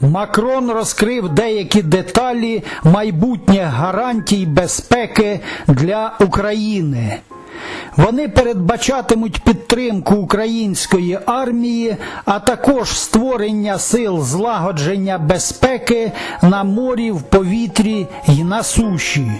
Макрон розкрив деякі деталі майбутніх гарантій безпеки для України. Вони передбачатимуть підтримку української армії, а також створення сил злагодження безпеки на морі, в повітрі і на суші.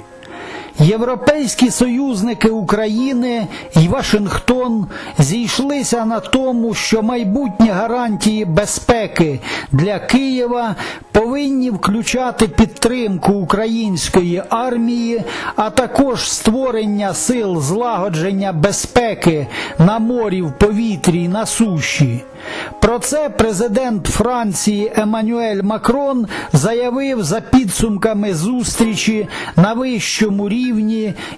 Європейські союзники України і Вашингтон зійшлися на тому, що майбутні гарантії безпеки для Києва повинні включати підтримку української армії, а також створення сил злагодження безпеки на морі, в повітрі і на суші. Про це президент Франції Еммануель Макрон заявив за підсумками зустрічі на вищому рівні,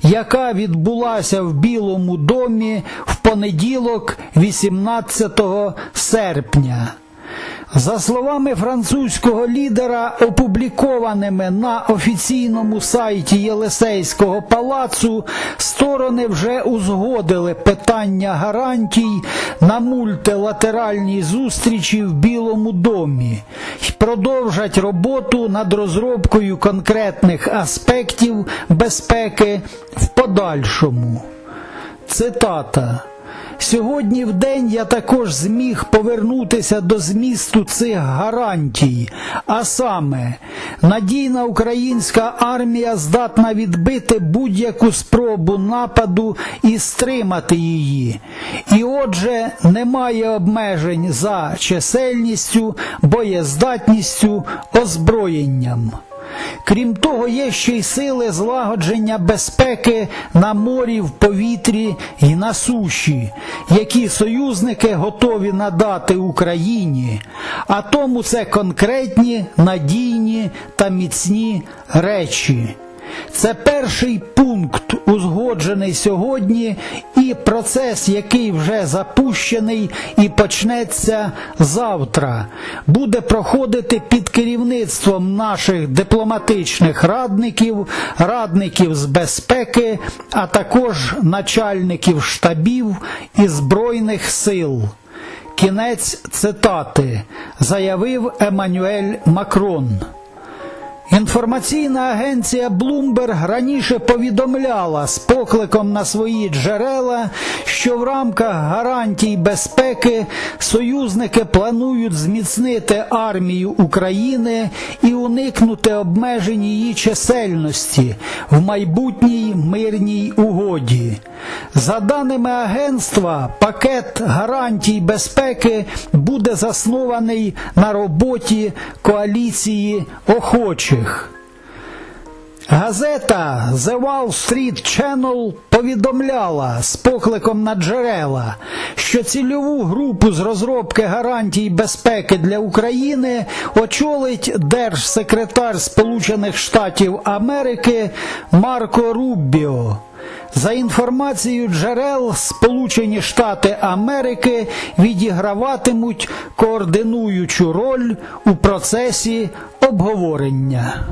яка відбулася в Білому домі в понеділок, 18 серпня. За словами французького лідера, опублікованими на офіційному сайті Єлисейського палацу, сторони вже узгодили питання гарантій на мультилатеральній зустрічі в Білому домі і продовжать роботу над розробкою конкретних аспектів безпеки в подальшому. Цитата. Сьогодні в день я також зміг повернутися до змісту цих гарантій, а саме, надійна українська армія здатна відбити будь-яку спробу нападу і стримати її. І отже, немає обмежень за чисельністю, боєздатністю, озброєнням. Крім того, є ще й сили злагодження безпеки на морі, в повітрі і на суші, які союзники готові надати Україні, а тому це конкретні, надійні та міцні речі. Це перший пункт, узгоджений сьогодні, і процес, який вже запущений і почнеться завтра, буде проходити під керівництвом наших дипломатичних радників, радників з безпеки, а також начальників штабів і Збройних сил. Кінець цитати заявив Еммануель Макрон. Інформаційна агенція Bloomberg раніше повідомляла з покликом на свої джерела, що в рамках гарантій безпеки союзники планують зміцнити армію України і уникнути обмежень її чисельності в майбутній мирній угоді. За даними агентства, пакет гарантій безпеки буде заснований на роботі коаліції охочих. Газета The Wall Street Channel повідомляла з покликом на джерела, що цільову групу з розробки гарантій безпеки для України очолить держсекретар Сполучених Штатів Америки Марко Руббіо. За інформацією джерел, Сполучені Штати Америки відіграватимуть координуючу роль у процесі обговорення.